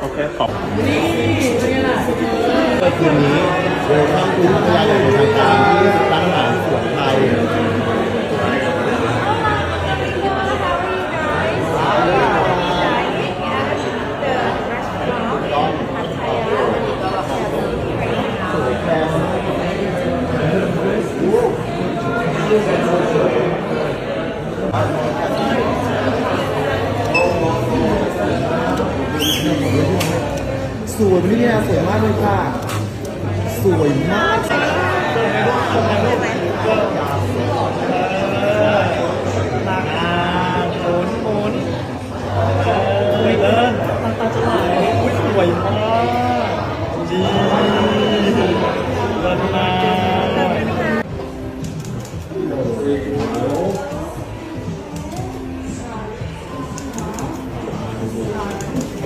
โอเคขอบนี่เป็นไงล่ะ ก็คืนนี้เดยท่านผู้พัฒนาอย่างเป็างก สวยพี่เนี่ยสวยมากเลยค่ะ สวยมากอ่าหมุนหมุนไม่เดินตาตาจะไหลสวยมากดี โ